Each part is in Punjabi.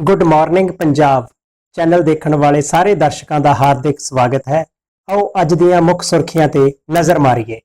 ਗੁੱਡ ਮਾਰਨਿੰਗ ਪੰਜਾਬ ਚੈਨਲ ਦੇਖਣ ਵਾਲੇ ਸਾਰੇ ਦਰਸ਼ਕਾਂ ਦਾ ਹਾਰਦਿਕ ਸਵਾਗਤ ਹੈ। ਆਓ ਅੱਜ ਦੀਆਂ ਮੁੱਖ ਸੁਰਖੀਆਂ ਤੇ ਨਜ਼ਰ ਮਾਰੀਏ।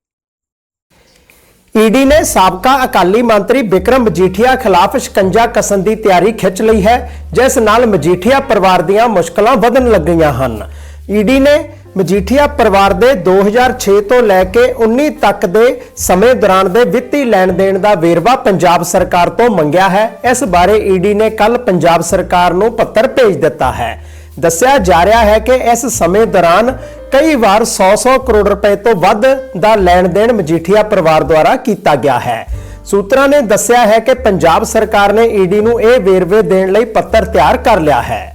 ਈਡੀ ਨੇ ਸਾਬਕਾ ਅਕਾਲੀ ਮੰਤਰੀ ਵਿਕਰਮ ਮਜੀਠੀਆ ਖਿਲਾਫ ਸ਼ਿਕੰਜਾ ਕਸਣ ਦੀ ਤਿਆਰੀ ਖਿੱਚ ਲਈ ਹੈ, ਜਿਸ ਨਾਲ ਮਜੀਠੀਆ ਪਰਿਵਾਰ ਦੀਆਂ ਮੁਸ਼ਕਲਾਂ ਵਧਣ ਲੱਗੀਆਂ ਹਨ। ਈਡੀ ਨੇ ਮਜੀਠੀਆ ਪਰਿਵਾਰ ਦੇ 2006 ਤੋਂ ਲੈ ਕੇ 19 ਤੱਕ ਦੇ ਸਮੇਂ ਦੌਰਾਨ ਦੇ ਵਿੱਤੀ ਲੈਣ ਦੇਣ ਦਾ ਵੇਰਵਾ ਪੰਜਾਬ ਸਰਕਾਰ ਤੋਂ ਮੰਗਿਆ ਹੈ। ਇਸ ਬਾਰੇ ਈਡੀ ਨੇ ਕੱਲ ਪੰਜਾਬ ਸਰਕਾਰ ਨੂੰ ਪੱਤਰ ਭੇਜ ਦਿੱਤਾ ਹੈ। ਦੱਸਿਆ ਜਾ ਰਿਹਾ ਹੈ ਕਿ ਇਸ ਸਮੇਂ ਦੌਰਾਨ ਕਈ ਵਾਰ 100-100 ਕਰੋੜ ਰੁਪਏ ਤੋਂ ਵੱਧ ਦਾ ਲੈਣ ਦੇਣ ਮਜੀਠੀਆ ਪਰਿਵਾਰ ਦੁਆਰਾ ਕੀਤਾ ਗਿਆ ਹੈ। ਸੂਤਰਾਂ ਨੇ ਦੱਸਿਆ ਹੈ ਕਿ ਪੰਜਾਬ ਸਰਕਾਰ ਨੇ ਈਡੀ ਨੂੰ ਇਹ ਵੇਰਵੇ ਦੇਣ ਲਈ ਪੱਤਰ ਤਿਆਰ ਕਰ ਲਿਆ ਹੈ।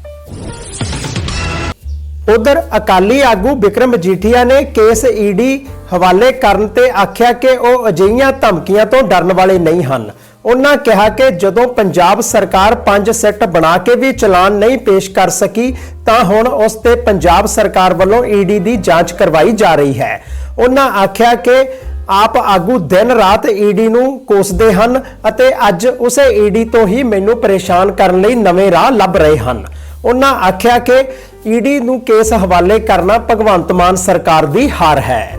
ਉਧਰ ਅਕਾਲੀ ਆਗੂ ਵਿਕਰਮ ਮਜੀਠੀਆ ਨੇ ਕੇਸ ਈਡੀ ਹਵਾਲੇ ਕਰਨ ਤੇ ਆਖਿਆ ਕਿ ਉਹ ਅਜਿਹੀਆਂ ਧਮਕੀਆਂ ਤੋਂ ਡਰਨ ਵਾਲੇ ਨਹੀਂ ਹਨ। ਉਹਨਾਂ ਕਿਹਾ ਕਿ ਜਦੋਂ ਪੰਜਾਬ ਸਰਕਾਰ ਪੰਜ ਸੈੱਟ ਬਣਾ ਕੇ ਵੀ ਚਲਾਨ ਨਹੀਂ ਪੇਸ਼ ਕਰ ਸਕੀ, ਤਾਂ ਹੁਣ ਉਸ ਤੇ ਪੰਜਾਬ ਸਰਕਾਰ ਵੱਲੋਂ ਈਡੀ ਦੀ ਜਾਂਚ ਕਰਵਾਈ ਜਾ ਰਹੀ ਹੈ। ਉਹਨਾਂ ਆਖਿਆ ਕਿ ਆਪ ਆਗੂ ਦਿਨ ਰਾਤ ਈਡੀ ਨੂੰ ਕੋਸਦੇ ਹਨ ਅਤੇ ਅੱਜ ਉਸੇ ਈਡੀ ਤੋਂ ਹੀ ਮੈਨੂੰ ਪਰੇਸ਼ਾਨ ਕਰਨ ਲਈ ਨਵੇਂ ਰਾਹ ਲੱਭ ਰਹੇ ਹਨ। ਉਹਨਾਂ ਆਖਿਆ ਕਿ ਈਡੀ ਨੂੰ ਕੇਸ ਹਵਾਲੇ ਕਰਨਾ ਭਗਵੰਤ ਮਾਨ ਸਰਕਾਰ ਦੀ ਹਾਰ ਹੈ।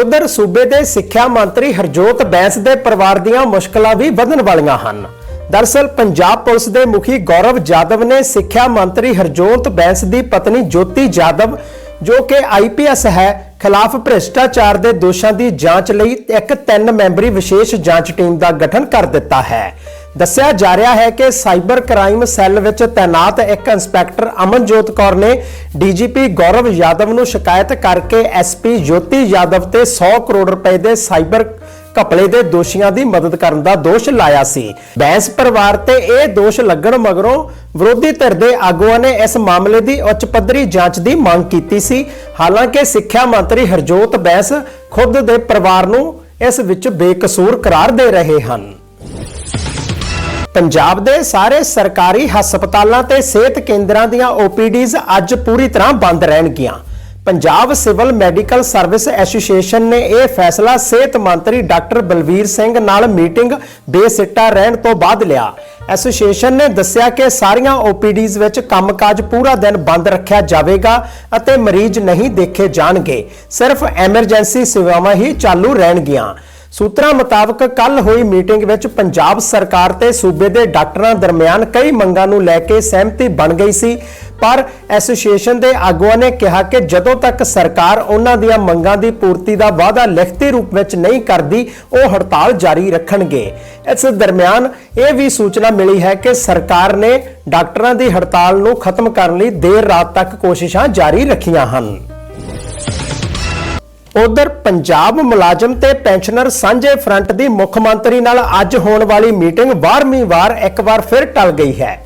ਉਧਰ ਸੂਬੇ ਦੇ ਸਿੱਖਿਆ ਮੰਤਰੀ ਹਰਜੋਤ ਬੈਂਸ ਦੇ ਪਰਿਵਾਰ ਦੀਆਂ ਮੁਸ਼ਕਲਾਂ ਵੀ ਵਧਣ ਵਾਲੀਆਂ ਹਨ। ਦਰਸਲ ਪੰਜਾਬ ਪੁਲਿਸ ਦੇ ਮੁਖੀ ਗੌਰਵ ਜਾਦਵ ਨੇ ਸਿੱਖਿਆ ਮੰਤਰੀ ਹਰਜੋਤ ਬੈਂਸ ਦੀ ਪਤਨੀ ਜੋਤੀ ਜਾਦਵ, ਜੋ ਕਿ ਆਈਪੀਐਸ ਹੈ, ਖਿਲਾਫ ਭ੍ਰਿਸ਼ਟਾਚਾਰ ਦੇ ਦੋਸ਼ਾਂ ਦੀ ਜਾਂਚ ਲਈ ਇੱਕ ਤਿੰਨ ਮੈਂਬਰੀ ਵਿਸ਼ੇਸ਼ ਜਾਂਚ ਟੀਮ ਦਾ ਗਠਨ ਕਰ ਦਿੱਤਾ ਹੈ। ਦੱਸਿਆ ਜਾ ਰਿਹਾ ਹੈ ਕਿ ਸਾਈਬਰ ਕ੍ਰਾਈਮ ਸੈੱਲ ਵਿੱਚ ਤਾਇਨਾਤ ਇੱਕ ਇੰਸਪੈਕਟਰ ਅਮਨਜੋਤ ਕੌਰ ਨੇ ਡੀਜੀਪੀ ਗੌਰਵ ਯਾਦਵ ਨੂੰ ਸ਼ਿਕਾਇਤ ਕਰਕੇ ਐਸਪੀ ਜੋਤੀ ਯਾਦਵ ਤੇ 100 ਕਰੋੜ ਰੁਪਏ ਦੇ ਸਾਈਬਰ ਘਪਲੇ ਦੇ ਦੋਸ਼ੀਆਂ ਦੀ ਮਦਦ ਕਰਨ ਦਾ ਦੋਸ਼ ਲਾਇਆ ਸੀ। ਬੈਂਸ ਪਰਿਵਾਰ ਤੇ ਇਹ ਦੋਸ਼ ਲੱਗਣ ਮਗਰੋਂ ਵਿਰੋਧੀ ਧਿਰ ਦੇ ਆਗੂਆਂ ਨੇ ਇਸ ਮਾਮਲੇ ਦੀ ਉੱਚ ਪੱਧਰੀ ਜਾਂਚ ਦੀ ਮੰਗ ਕੀਤੀ ਸੀ। ਹਾਲਾਂਕਿ ਸਿੱਖਿਆ ਮੰਤਰੀ ਹਰਜੋਤ ਬੈਂਸ ਖੁਦ ਦੇ ਪਰਿਵਾਰ ਨੂੰ ਇਸ ਵਿੱਚ ਬੇਕਸੂਰ ਕਰਾਰ ਦੇ ਰਹੇ ਹਨ। ਪੰਜਾਬ ਦੇ ਸਾਰੇ ਸਰਕਾਰੀ ਹਸਪਤਾਲਾਂ ਤੇ ਸਿਹਤ ਕੇਂਦਰਾਂ ਦੀਆਂ OPDs ਅੱਜ ਪੂਰੀ ਤਰ੍ਹਾਂ ਬੰਦ ਰਹਿਣਗੀਆਂ। Punjab civil medical service association ਨੇ ਇਹ ਫੈਸਲਾ ਸਿਹਤ ਮੰਤਰੀ ਡਾਕਟਰ ਬਲਵੀਰ ਸਿੰਘ ਨਾਲ ਮੀਟਿੰਗ ਬੇਸਿੱਟਾ ਰਹਿਣ ਤੋਂ ਬਾਅਦ ਲਿਆ। ਐਸੋਸੀਏਸ਼ਨ ਨੇ ਦੱਸਿਆ ਕਿ ਸਾਰੀਆਂ OPDs ਵਿੱਚ ਕੰਮਕਾਜ ਪੂਰਾ ਦਿਨ ਬੰਦ ਰੱਖਿਆ ਜਾਵੇਗਾ ਅਤੇ ਮਰੀਜ਼ ਨਹੀਂ ਦੇਖੇ ਜਾਣਗੇ। ਸਿਰਫ ਐਮਰਜੈਂਸੀ ਸੇਵਾਵਾਂ ਹੀ ਚਾਲੂ ਰਹਿਣਗੀਆਂ। ਸੂਤਰਾਂ ਮੁਤਾਬਕ ਕੱਲ ਹੋਈ ਮੀਟਿੰਗ ਵਿੱਚ ਪੰਜਾਬ ਸਰਕਾਰ ਤੇ ਸੂਬੇ ਦੇ ਡਾਕਟਰਾਂ ਦਰਮਿਆਨ ਕਈ ਮੰਗਾਂ ਨੂੰ ਲੈ ਕੇ ਸਹਿਮਤੀ ਬਣ ਗਈ ਸੀ। ਪਰ ਐਸੋਸੀਏਸ਼ਨ ਦੇ ਆਗੂਆਂ ਨੇ ਕਿਹਾ ਕਿ ਜਦੋਂ ਤੱਕ ਸਰਕਾਰ ਉਹਨਾਂ ਦੀਆਂ ਮੰਗਾਂ ਦੀ ਪੂਰਤੀ ਦਾ ਵਾਅਦਾ ਲਿਖਤੀ ਰੂਪ ਵਿੱਚ ਨਹੀਂ ਕਰਦੀ, ਉਹ ਹੜਤਾਲ ਜਾਰੀ ਰੱਖਣਗੇ। ਇਸ ਦਰਮਿਆਨ ਇਹ ਵੀ ਸੂਚਨਾ ਮਿਲੀ ਹੈ ਕਿ ਸਰਕਾਰ ਨੇ ਡਾਕਟਰਾਂ ਦੀ ਹੜਤਾਲ ਨੂੰ ਖਤਮ ਕਰਨ ਲਈ ਦੇਰ ਰਾਤ ਤੱਕ ਕੋਸ਼ਿਸ਼ਾਂ ਜਾਰੀ ਰੱਖੀਆਂ ਹਨ। ਉਧਰ ਪੰਜਾਬ ਮੁਲਾਜ਼ਮ ਤੇ ਪੈਨਸ਼ਨਰ ਸਾਂਝੇ ਫਰੰਟ ਦੀ ਮੁੱਖ ਮੰਤਰੀ ਨਾਲ ਅੱਜ ਹੋਣ ਵਾਲੀ ਮੀਟਿੰਗ 12ਵੀਂ ਵਾਰ ਇੱਕ ਵਾਰ ਫਿਰ ਟਲ ਗਈ ਹੈ।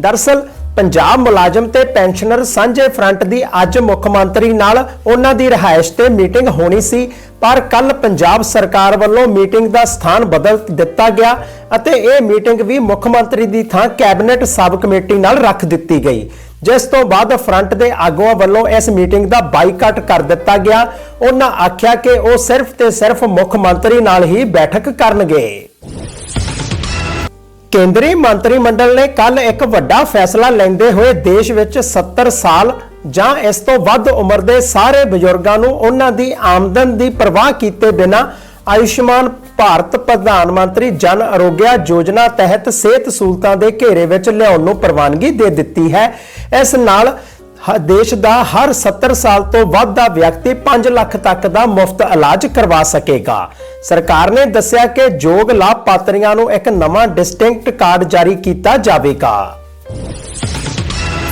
ਦਰਸਲ, ਪੰਜਾਬ ਮੁਲਾਜ਼ਮ ਤੇ ਪੈਨਸ਼ਨਰ ਸਾਂਝੇ ਫਰੰਟ ਦੀ ਅੱਜ ਮੁੱਖ ਮੰਤਰੀ ਨਾਲ ਉਹਨਾਂ ਦੀ ਰਿਹਾਇਸ਼ ਤੇ ਮੀਟਿੰਗ ਹੋਣੀ ਸੀ, ਪਰ ਕੱਲ ਪੰਜਾਬ ਸਰਕਾਰ ਵੱਲੋਂ ਮੀਟਿੰਗ ਦਾ ਸਥਾਨ ਬਦਲ ਦਿੱਤਾ ਗਿਆ ਅਤੇ ਇਹ ਮੀਟਿੰਗ ਵੀ ਮੁੱਖ ਮੰਤਰੀ ਦੀ ਥਾਂ ਕੈਬਨਿਟ ਸਬ ਕਮੇਟੀ ਨਾਲ ਰੱਖ ਦਿੱਤੀ ਗਈ। ਜਿਸ ਤੋਂ ਬਾਅਦ ਫਰੰਟ ਦੇ ਆਗੂਆਂ ਵੱਲੋਂ ਇਸ ਮੀਟਿੰਗ ਦਾ ਬਾਈਕਾਟ ਕਰ ਦਿੱਤਾ ਗਿਆ। ਉਹਨਾਂ ਆਖਿਆ ਕਿ ਉਹ ਸਿਰਫ ਤੇ ਸਿਰਫ ਮੁੱਖ ਮੰਤਰੀ ਨਾਲ ਹੀ ਬੈਠਕ ਕਰਨਗੇ। ਕੇਂਦਰੀ ਮੰਤਰੀ ਮੰਡਲ ਨੇ ਕੱਲ ਇੱਕ ਵੱਡਾ ਫੈਸਲਾ ਲੈਂਦੇ ਹੋਏ ਦੇਸ਼ ਵਿੱਚ 70 ਸਾਲ ਜਾਂ ਇਸ ਤੋਂ ਵੱਧ ਉਮਰ ਦੇ ਸਾਰੇ ਬਜ਼ੁਰਗਾਂ ਨੂੰ ਉਹਨਾਂ ਦੀ ਆਮਦਨ ਦੀ ਪਰਵਾਹ ਕੀਤੇ ਬਿਨਾਂ ਆਯੁਸ਼ਮਾਨ ਭਾਰਤ ਪ੍ਰਧਾਨ ਮੰਤਰੀ ਜਨ ਅਰੋਗਿਆ ਯੋਜਨਾ ਤਹਿਤ ਸਿਹਤ ਸਹੂਲਤਾਂ ਦੇ ਘੇਰੇ ਵਿੱਚ ਲਿਆਉਣ ਨੂੰ ਪ੍ਰਵਾਨਗੀ ਦੇ ਦਿੱਤੀ ਹੈ। ਇਸ ਨਾਲ ਦੇਸ਼ ਦਾ ਹਰ 70 ਸਾਲ ਤੋਂ ਵੱਧ ਦਾ ਵਿਅਕਤੀ 5 ਲੱਖ ਤੱਕ ਦਾ ਮੁਫਤ ਇਲਾਜ ਕਰਵਾ ਸਕੇਗਾ। ਸਰਕਾਰ ਨੇ ਦੱਸਿਆ ਕਿ ਯੋਗ ਲਾਭਪਾਤਰੀਆਂ ਨੂੰ ਇੱਕ ਨਵਾਂ ਡਿਸਟਿੰਕਟ ਕਾਰਡ ਜਾਰੀ ਕੀਤਾ ਜਾਵੇਗਾ।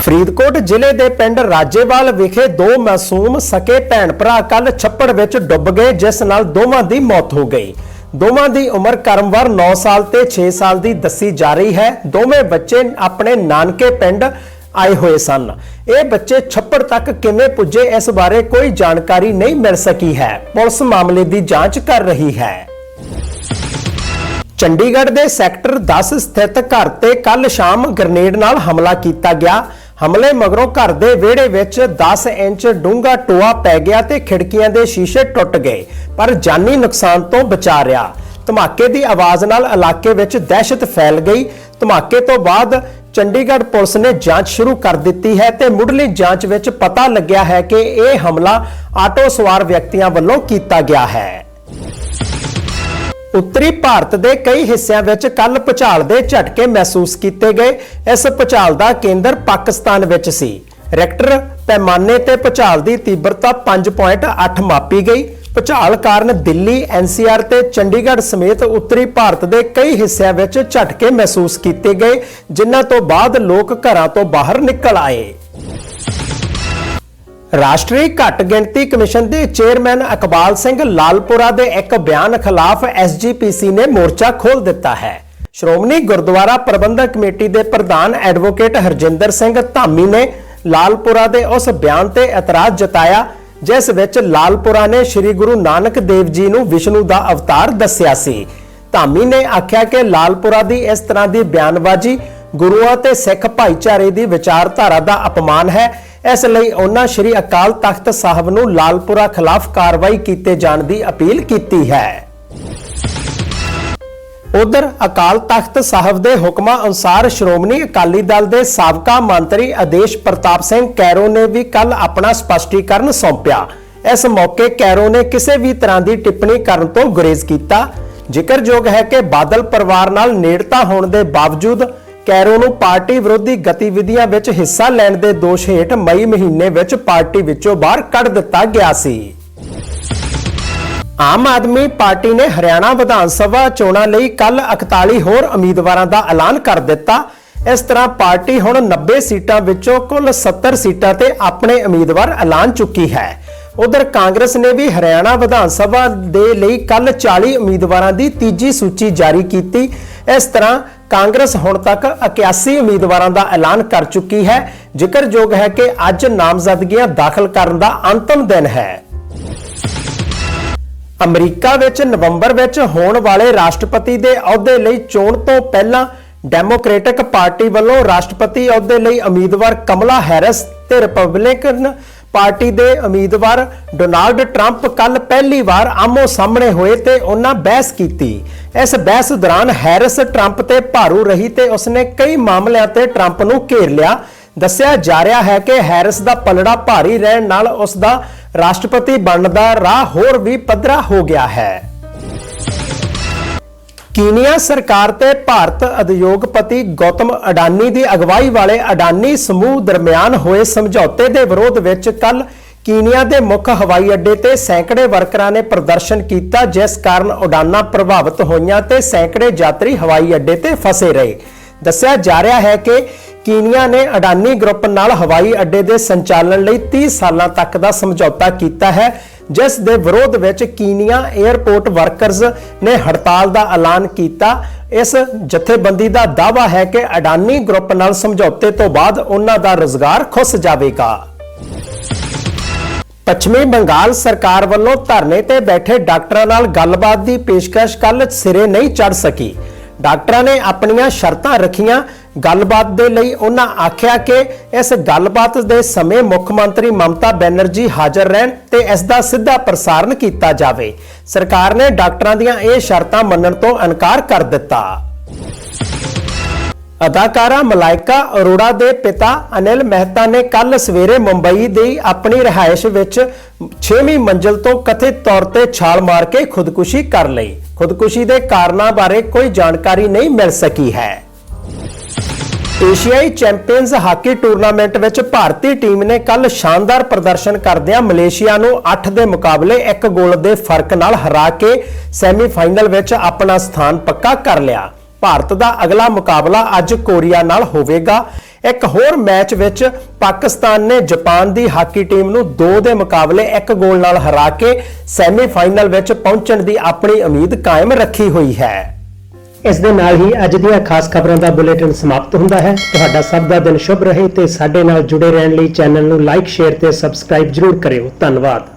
ਫਰੀਦਕੋਟ ਜ਼ਿਲ੍ਹੇ ਦੇ ਪਿੰਡ ਰਾਜੇਵਾਲ ਵਿਖੇ ਦੋ ਮਾਸੂਮ ਸਕੇ ਭੈਣ ਭਰਾ ਕੱਲ ਛੱਪੜ ਵਿੱਚ ਡੁੱਬ ਗਏ, ਜਿਸ ਨਾਲ ਦੋਵਾਂ ਦੀ ਮੌਤ ਹੋ ਗਈ। ਦੋਵਾਂ ਦੀ ਉਮਰ ਕਰਮਵਾਰ 9 ਸਾਲ ਤੇ 6 ਸਾਲ ਦੀ ਦੱਸੀ ਜਾ ਰਹੀ ਹੈ। ਦੋਵੇਂ ਬੱਚੇ ਆਪਣੇ ਨਾਨਕੇ ਪਿੰਡ ਆਏ ਹੋਏ ਸਨ। ਇਹ ਬੱਚੇ ਛੱਪੜ ਤੱਕ ਕਿਵੇਂ ਪੁੱਜੇ, ਇਸ ਬਾਰੇ ਕੋਈ ਜਾਣਕਾਰੀ ਨਹੀਂ ਮਿਲ ਸਕੀ ਹੈ। ਪੁਲਿਸ ਮਾਮਲੇ ਦੀ ਜਾਂਚ ਕਰ ਰਹੀ ਹੈ। ਚੰਡੀਗੜ੍ਹ ਦੇ ਸੈਕਟਰ 10 ਸਥਿਤ ਘਰ ਤੇ ਕੱਲ ਸ਼ਾਮ ਗ੍ਰਨੇਡ ਨਾਲ ਹਮਲਾ ਕੀਤਾ ਗਿਆ। ਹਮਲੇ ਮਗਰੋਂ ਘਰ ਦੇ ਵਿਹੜੇ ਵਿੱਚ 10 ਇੰਚ ਡੂੰਘਾ ਟੋਆ ਪੈ ਗਿਆ ਤੇ ਖਿੜਕੀਆਂ ਦੇ ਸ਼ੀਸ਼ੇ ਟੁੱਟ ਗਏ, ਪਰ ਜਾਨੀ ਨੁਕਸਾਨ ਤੋਂ ਬਚਾ ਰਿਹਾ। ਧਮਾਕੇ ਦੀ ਆਵਾਜ਼ ਨਾਲ ਇਲਾਕੇ ਵਿੱਚ ਦਹਿਸ਼ਤ ਫੈਲ ਗਈ। ਧਮਾਕੇ ਤੋਂ ਬਾਅਦ ਚੰਡੀਗੜ੍ਹ ਪੁਲਿਸ ਨੇ ਜਾਂਚ ਸ਼ੁਰੂ ਕਰ ਦਿੱਤੀ ਹੈ ਤੇ ਮੁੱਢਲੀ ਜਾਂਚ ਵਿੱਚ ਪਤਾ ਲੱਗਿਆ ਹੈ ਕਿ ਇਹ ਹਮਲਾ ਆਟੋ ਸਵਾਰ ਵਿਅਕਤੀਆਂ ਵੱਲੋਂ ਕੀਤਾ ਗਿਆ ਹੈ। ਉੱਤਰੀ ਭਾਰਤ ਦੇ ਕਈ ਹਿੱਸਿਆਂ ਵਿੱਚ ਕੱਲ ਭੁਚਾਲ ਦੇ ਝਟਕੇ ਮਹਿਸੂਸ ਕੀਤੇ ਗਏ। ਇਸ ਭੁਚਾਲ ਦਾ ਕੇਂਦਰ ਪਾਕਿਸਤਾਨ ਵਿੱਚ ਸੀ। ਰੈਕਟਰ ਪੈਮਾਨੇ ਤੇ ਭੁਚਾਲ ਦੀ ਤੀਬਰਤਾ 5.8 ਮਾਪੀ ਗਈ। ਭੁਚਾਲ ਕਾਰਨ ਦਿੱਲੀ ਐਨਸੀਆਰ ਤੇ ਚੰਡੀਗੜ੍ਹ ਸਮੇਤ ਉੱਤਰੀ ਭਾਰਤ ਦੇ ਕਈ ਹਿੱਸਿਆਂ ਵਿੱਚ ਝਟਕੇ ਮਹਿਸੂਸ ਕੀਤੇ ਗਏ, ਜਿਨ੍ਹਾਂ ਤੋਂ ਬਾਅਦ ਲੋਕ ਘਰਾਂ ਤੋਂ ਬਾਹਰ ਨਿਕਲ ਆਏ। ਰਾਸ਼ਟਰੀ ਘੱਟ ਗਿਣਤੀ ਕਮਿਸ਼ਨ ਦੇ ਚੇਅਰਮੈਨ ਇਕਬਾਲ ਸਿੰਘ ਲਾਲਪੁਰਾ ਦੇ ਇੱਕ ਬਿਆਨ ਖਿਲਾਫ ਐਸਜੀਪੀਸੀ ਨੇ ਮੋਰਚਾ ਖੋਲ ਦਿੱਤਾ ਹੈ। ਸ਼੍ਰੋਮਣੀ ਗੁਰਦੁਆਰਾ ਪ੍ਰਬੰਧਕ ਕਮੇਟੀ ਦੇ ਪ੍ਰਧਾਨ ਐਡਵੋਕੇਟ ਹਰਜਿੰਦਰ ਸਿੰਘ ਧਾਮੀ ਨੇ ਲਾਲਪੁਰਾ ਦੇ ਉਸ ਬਿਆਨ ਤੇ ਇਤਰਾਜ਼ ਜਤਾਇਆ, ਜਿਸ ਵਿੱਚ ਲਾਲਪੁਰਾ ਨੇ ਸ੍ਰੀ ਗੁਰੂ ਨਾਨਕ ਦੇਵ ਜੀ ਨੂੰ ਵਿਸ਼ਨੂੰ ਦਾ ਅਵਤਾਰ ਦੱਸਿਆ ਸੀ। ਧਾਮੀ ਨੇ ਆਖਿਆ ਕਿ ਲਾਲਪੁਰਾ ਦੀ ਇਸ ਤਰ੍ਹਾਂ ਦੀ ਬਿਆਨਬਾਜ਼ੀ ਗੁਰੂਆਂ ਤੇ ਸਿੱਖ ਭਾਈਚਾਰੇ ਦੀ ਵਿਚਾਰਧਾਰਾ ਦਾ ਅਪਮਾਨ ਹੈ ਇਸ ਲਈ ਉਹਨਾਂ ਸ੍ਰੀ ਅਕਾਲ ਤਖਤ ਸਾਹਿਬ ਨੂੰ ਲਾਲਪੁਰਾ ਖਿਲਾਫ ਕਾਰਵਾਈ ਕੀਤੇ ਜਾਣ ਦੀ ਅਪੀਲ ਕੀਤੀ ਹੈ। ਉਧਰ ਅਕਾਲ ਤਖਤ ਸਾਹਿਬ ਦੇ ਹੁਕਮਾਂ ਅਨੁਸਾਰ ਸ਼੍ਰੋਮਣੀ ਅਕਾਲੀ ਦਲ ਦੇ ਸਾਬਕਾ ਮੰਤਰੀ ਆਦੇਸ਼ ਪ੍ਰਤਾਪ ਸਿੰਘ ਕੈਰੋ ਨੇ ਵੀ ਕੱਲ ਆਪਣਾ ਸਪਸ਼ਟੀਕਰਨ ਸੌਂਪਿਆ। ਇਸ ਮੌਕੇ ਕੈਰੋ ਨੇ ਕਿਸੇ ਵੀ ਤਰ੍ਹਾਂ ਦੀ ਟਿੱਪਣੀ ਕਰਨ ਤੋਂ ਗੁਰੇਜ਼ ਕੀਤਾ। ਜ਼ਿਕਰਯੋਗ ਹੈ ਕਿ ਬਾਦਲ ਪਰਿਵਾਰ ਨਾਲ ਨੇੜਤਾ ਹੋਣ ਦੇ ਬਾਵਜੂਦ ਕੈਰੋ ਨੂੰ ਪਾਰਟੀ ਵਿਰੋਧੀ ਗਤੀਵਿਧੀਆਂ ਵਿੱਚ ਹਿੱਸਾ ਲੈਣ ਦੇ ਦੋਸ਼ ਹੇਠ ਮਈ ਮਹੀਨੇ ਵਿੱਚ ਪਾਰਟੀ ਵਿੱਚੋਂ ਬਾਹਰ ਕੱਢ ਦਿੱਤਾ ਗਿਆ ਸੀ। ਆਮ ਆਦਮੀ ਪਾਰਟੀ ਨੇ ਹਰਿਆਣਾ ਵਿਧਾਨ ਸਭਾ ਚੋਣਾਂ ਲਈ ਕੱਲ 41 ਹੋਰ ਉਮੀਦਵਾਰਾਂ ਦਾ ਐਲਾਨ ਕਰ ਦਿੱਤਾ। ਇਸ ਤਰ੍ਹਾਂ ਪਾਰਟੀ ਹੁਣ 90 ਸੀਟਾਂ ਵਿੱਚੋਂ ਕੁੱਲ 70 ਸੀਟਾਂ ਤੇ ਆਪਣੇ ਉਮੀਦਵਾਰ ਐਲਾਨ ਚੁੱਕੀ ਹੈ। ਉਧਰ ਕਾਂਗਰਸ ਨੇ ਵੀ ਹਰਿਆਣਾ ਵਿਧਾਨ ਸਭਾ ਦੇ ਲਈ ਕੱਲ 40 ਉਮੀਦਵਾਰਾਂ ਦੀ ਤੀਜੀ ਸੂਚੀ ਜਾਰੀ ਕੀਤੀ। ਇਸ ਤਰ੍ਹਾਂ ਕਾਂਗਰਸ ਹੁਣ ਤੱਕ 81 ਉਮੀਦਵਾਰਾਂ ਦਾ ਐਲਾਨ ਕਰ ਚੁੱਕੀ ਹੈ। ਜ਼ਿਕਰਯੋਗ ਹੈ ਕਿ ਅੱਜ ਨਾਮਜ਼ਦਗੀਆਂ ਦਾਖਲ ਕਰਨ ਦਾ ਅੰਤਮ ਦਿਨ ਹੈ। ਅਮਰੀਕਾ ਵਿੱਚ ਨਵੰਬਰ ਵਿੱਚ ਹੋਣ ਵਾਲੇ ਰਾਸ਼ਟਰਪਤੀ ਦੇ ਅਹੁਦੇ ਲਈ ਚੋਣ ਤੋਂ ਪਹਿਲਾਂ ਡੈਮੋਕ੍ਰੈਟਿਕ ਪਾਰਟੀ ਵੱਲੋਂ ਰਾਸ਼ਟਰਪਤੀ ਅਹੁਦੇ ਲਈ ਉਮੀਦਵਾਰ ਕਮਲਾ ਹੈਰਿਸ ਤੇ ਰਿਪਬਲਿਕਨ ਪਾਰਟੀ ਦੇ ਉਮੀਦਵਾਰ ਡੋਨਾਲਡ ਟਰੰਪ ਕੱਲ ਪਹਿਲੀ ਵਾਰ ਆਮੋ ਸਾਹਮਣੇ ਹੋਏ ਤੇ ਉਹਨਾਂ ਬਹਿਸ ਕੀਤੀ। ਇਸ ਬਹਿਸ ਦੌਰਾਨ ਹੈਰਿਸ ਟਰੰਪ ਤੇ ਭਾਰੂ ਰਹੀ ਤੇ ਉਸਨੇ ਕਈ ਮਾਮਲਿਆਂ ਤੇ ਟਰੰਪ ਨੂੰ ਘੇਰ ਲਿਆ। ਦੱਸਿਆ ਜਾ ਰਿਹਾ ਹੈ ਕਿ ਹੈਰਿਸ ਦਾ ਪਲੜਾ ਭਾਰੀ ਰਹਿਣ ਨਾਲ ਉਸ ਦਾ ਰਾਸ਼ਟਰਪਤੀ ਬਣਨ ਦਾ ਰਾਹ ਹੋਰ ਵੀ ਪੱਧਰਾ ਹੋ ਗਿਆ ਹੈ। ਕੀਨੀਆ ਸਰਕਾਰ ਤੇ ਭਾਰਤ ਉਦਯੋਗਪਤੀ ਗੌਤਮ ਅਡਾਨੀ ਦੀ ਅਗਵਾਈ ਵਾਲੇ ਅਡਾਨੀ ਸਮੂਹ ਦਰਮਿਆਨ ਹੋਏ ਸਮਝੌਤੇ ਦੇ ਵਿਰੋਧ ਵਿੱਚ ਕੱਲ ਕੀਨੀਆ ਦੇ ਮੁੱਖ ਹਵਾਈ ਅੱਡੇ ਤੇ ਸੈਂਕੜੇ ਵਰਕਰਾਂ ਨੇ ਪ੍ਰਦਰਸ਼ਨ ਕੀਤਾ, ਜਿਸ ਕਾਰਨ ਉਡਾਨਾਂ ਪ੍ਰਭਾਵਿਤ ਹੋਈਆਂ ਤੇ ਸੈਂਕੜੇ ਯਾਤਰੀ ਹਵਾਈ ਅੱਡੇ ਤੇ ਫਸੇ ਰਹੇ। ਦੱਸਿਆ ਜਾ ਰਿਹਾ ਹੈ ਕਿ ਕੀਨੀਆ ਨੇ ਅਡਾਨੀ ਗਰੁੱਪ ਨਾਲ ਹਵਾਈ ਅੱਡੇ ਦੇ ਸੰਚਾਲਨ ਲਈ 30 ਸਾਲਾਂ ਤੱਕ ਦਾ ਸਮਝੌਤਾ ਕੀਤਾ ਹੈ, ਜਿਸ ਦੇ ਵਿਰੋਧ ਵਿੱਚ ਕੀਨੀਆ 에ਅਰਪੋਰਟ ਵਰਕਰਜ਼ ਨੇ ਹੜਤਾਲ ਦਾ ਐਲਾਨ ਕੀਤਾ। ਇਸ ਜਥੇਬੰਦੀ ਦਾ ਦਾਅਵਾ ਹੈ ਕਿ ਅਡਾਨੀ ਗਰੁੱਪ ਨਾਲ ਸਮਝੌਤੇ ਤੋਂ ਬਾਅਦ ਉਹਨਾਂ ਦਾ ਰੋਜ਼ਗਾਰ ਖੁੱਸ ਜਾਵੇਗਾ। ਪੱਛਮੀ ਬੰਗਾਲ ਸਰਕਾਰ ਵੱਲੋਂ ਧਰਨੇ ਤੇ ਬੈਠੇ ਡਾਕਟਰਾਂ ਨਾਲ ਗੱਲਬਾਤ ਦੀ ਪੇਸ਼ਕਸ਼ ਕੱਲ ਸਿਰੇ ਨਹੀਂ ਚੜ ਸਕੀ। ਡਾਕਟਰਾਂ ਨੇ ਆਪਣੀਆਂ ਸ਼ਰਤਾਂ ਰੱਖੀਆਂ। ਗੱਲਬਾਤ ਦੇ ਲਈ ਉਹਨਾਂ ਆਖਿਆ ਕਿ ਇਸ ਗੱਲਬਾਤ ਦੇ ਸਮੇਂ ਮੁੱਖ ਮੰਤਰੀ ਮਮਤਾ ਬੈਨਰਜੀ ਹਾਜ਼ਰ ਰਹਿਣ ਤੇ ਇਸ ਦਾ ਸਿੱਧਾ ਪ੍ਰਸਾਰਣ ਕੀਤਾ ਜਾਵੇ। ਸਰਕਾਰ ਨੇ ਡਾਕਟਰਾਂ ਦੀਆਂ ਇਹ ਸ਼ਰਤਾਂ ਮੰਨਣ ਤੋਂ ਇਨਕਾਰ ਕਰ ਦਿੱਤਾ। ਅਦਾਕਾਰਾ ਮਲਾਇਕਾ ਅਰੋੜਾ ਦੇ ਪਿਤਾ ਅਨਿਲ ਮਹਿਤਾ ਨੇ ਕੱਲ ਸਵੇਰੇ ਮੁੰਬਈ ਦੀ ਆਪਣੀ ਰਿਹਾਇਸ਼ ਵਿੱਚ 6ਵੀਂ ਮੰਜ਼ਲ ਤੋਂ ਕਥਿਤ ਤੌਰ ਤੇ ਛਾਲ ਮਾਰ ਕੇ ਖੁਦਕੁਸ਼ੀ ਕਰ ਲਈ। ਖੁਦਕੁਸ਼ੀ ਦੇ ਕਾਰਨਾਂ ਬਾਰੇ ਕੋਈ ਜਾਣਕਾਰੀ ਨਹੀਂ ਮਿਲ ਸਕੀ ਹੈ। ਏਸ਼ੀਆਈ ਚੈਂਪੀਅਨਜ਼ ਹਾਕੀ ਟੂਰਨਾਮੈਂਟ ਵਿੱਚ ਭਾਰਤੀ ਟੀਮ ਨੇ ਕੱਲ ਸ਼ਾਨਦਾਰ ਪ੍ਰਦਰਸ਼ਨ ਕਰਦਿਆਂ ਮਲੇਸ਼ੀਆ ਨੂੰ 8 ਦੇ ਮੁਕਾਬਲੇ 1 ਗੋਲ ਦੇ ਫ਼ਰਕ ਨਾਲ ਹਰਾ ਕੇ ਸੈਮੀਫਾਈਨਲ ਵਿੱਚ ਆਪਣਾ ਸਥਾਨ ਪੱਕਾ ਕਰ ਲਿਆ। ਭਾਰਤ ਦਾ ਅਗਲਾ ਮੁਕਾਬਲਾ ਅੱਜ ਕੋਰੀਆ ਨਾਲ ਹੋਵੇਗਾ। ਇੱਕ ਹੋਰ ਮੈਚ ਵਿੱਚ ਪਾਕਿਸਤਾਨ ਨੇ ਜਾਪਾਨ ਦੀ ਹਾਕੀ ਟੀਮ ਨੂੰ 2 ਦੇ ਮੁਕਾਬਲੇ 1 ਗੋਲ ਨਾਲ ਹਰਾ ਕੇ ਸੈਮੀਫਾਈਨਲ ਵਿੱਚ ਪਹੁੰਚਣ ਦੀ ਆਪਣੀ ਉਮੀਦ ਕਾਇਮ ਰੱਖੀ ਹੋਈ ਹੈ। ਇਸ ਦੇ ਨਾਲ ਹੀ ਅੱਜ ਦੀਆਂ ਖਾਸ ਖਬਰਾਂ ਦਾ ਬੁਲੇਟਿਨ ਸਮਾਪਤ ਹੁੰਦਾ ਹੈ। ਤੁਹਾਡਾ ਸਭ ਦਾ ਦਿਨ ਸ਼ੁਭ ਰਹੇ ਤੇ ਸਾਡੇ ਨਾਲ ਜੁੜੇ ਰਹਿਣ ਲਈ ਚੈਨਲ ਨੂੰ ਲਾਈਕ, ਸ਼ੇਅਰ ਤੇ ਸਬਸਕ੍ਰਾਈਬ ਜਰੂਰ ਕਰਿਓ। ਧੰਨਵਾਦ।